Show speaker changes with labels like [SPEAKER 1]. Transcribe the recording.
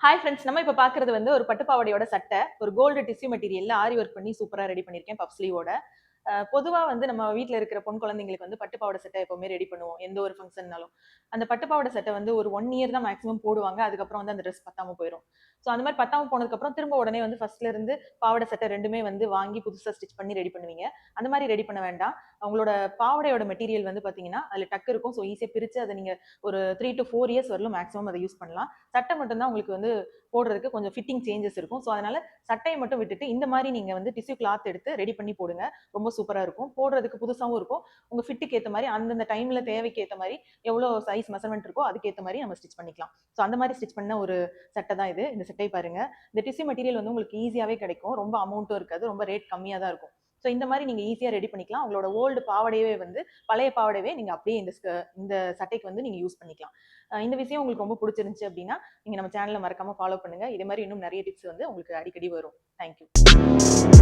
[SPEAKER 1] Hi friends நம்ம இப்போ பார்க்குறது வந்து ஒரு பட்டுப்பாவடையோட சட்டை ஒரு கோல்டு டிஷ்யூ மெட்டீரியல்ல ஆரி ஒர்க் பண்ணி சூப்பராக ரெடி பண்ணியிருக்கேன் பப்ஸ்லீவோட பொதுவாக வந்து நம்ம வீட்டில் இருக்கிற பொன் குழந்தைங்களுக்கு வந்து பட்டுப்பாவடை சட்டை எப்போவுமே ரெடி பண்ணுவோம். எந்த ஒரு ஃபங்க்ஷன்னாலும் அந்த பட்டுப்பாவடை சட்டை வந்து ஒரு ஒன் இயர் தான் மேக்ஸிமம் போடுவாங்க. அதுக்கப்புறம் வந்து அந்த ட்ரெஸ் பத்தாம போயிடும் ஸோ அந்த மாதிரி பத்தாமல் போனதுக்கப்புறம் திரும்ப உடனே வந்து ஃபர்ஸ்ட்ல இருந்து பாவாடை சட்டை ரெண்டுமே வந்து வாங்கி புதுசாக ஸ்டிச் பண்ணி ரெடி பண்ணுவீங்க. அந்த மாதிரி ரெடி பண்ண வேண்டாம். அவங்களோட பாவாடையோட மெட்டீரியல் வந்து பார்த்தீங்கன்னா அதில் டக்கு இருக்கும். ஸோ ஈஸியாக பிரித்து அதை நீங்கள் ஒரு த்ரீ டு ஃபோர் இயர்ஸ் வரலும் மேக்ஸிமம் அதை யூஸ் பண்ணலாம். சட்டை மட்டும்தான் உங்களுக்கு வந்து போடுறதுக்கு கொஞ்சம் ஃபிட்டிங் சேஞ்சஸ் இருக்கும். ஸோ அதனால சட்டையை மட்டும் விட்டுட்டு இந்த மாதிரி நீங்கள் வந்து டிஷ்யூ கிளாத் எடுத்து ரெடி பண்ணி போடுங்க. ரொம்ப சூப்பராக இருக்கும். போடுறதுக்கு புதுசாகவும் இருக்கும். உங்கள் ஃபிட்டுக்கு ஏற்ற மாதிரி அந்தந்த டைமில் தேவைக்கு ஏற்ற மாதிரி எவ்வளோ சைஸ் மெஷர்மெண்ட் இருக்கோ அதுக்கேற்ற மாதிரி நம்ம ஸ்டிச் பண்ணிக்கலாம். ஸோ அந்த மாதிரி ஸ்டிச் பண்ண ஒரு சட்டை தான் இது. இந்த சட்டை பாருங்க. இந்த டிஷ்யூ மெட்டீரியல் வந்து உங்களுக்கு ஈஸியாகவே கிடைக்கும். ரொம்ப அமௌண்ட்டும் இருக்காது. ரொம்ப ரேட் கம்மியாக தான் இருக்கும். ஸோ இந்த மாதிரி நீங்கள் ஈஸியாக ரெடி பண்ணிக்கலாம். உங்களோட ஓல்டு பாவடையவே வந்து பழைய பாவடையவே நீங்கள் அப்படியே இந்த இந்த சட்டைக்கு வந்து நீங்கள் யூஸ் பண்ணிக்கலாம். இந்த விஷயம் உங்களுக்கு ரொம்ப பிடிச்சிருந்துச்சு அப்படின்னா நீங்கள் நம்ம சேனலை மறக்காமல் ஃபாலோ பண்ணுங்கள் இதே மாதிரி இன்னும் நிறைய டிப்ஸ் வந்து உங்களுக்கு அடிக்கடி வரும். தேங்க்யூ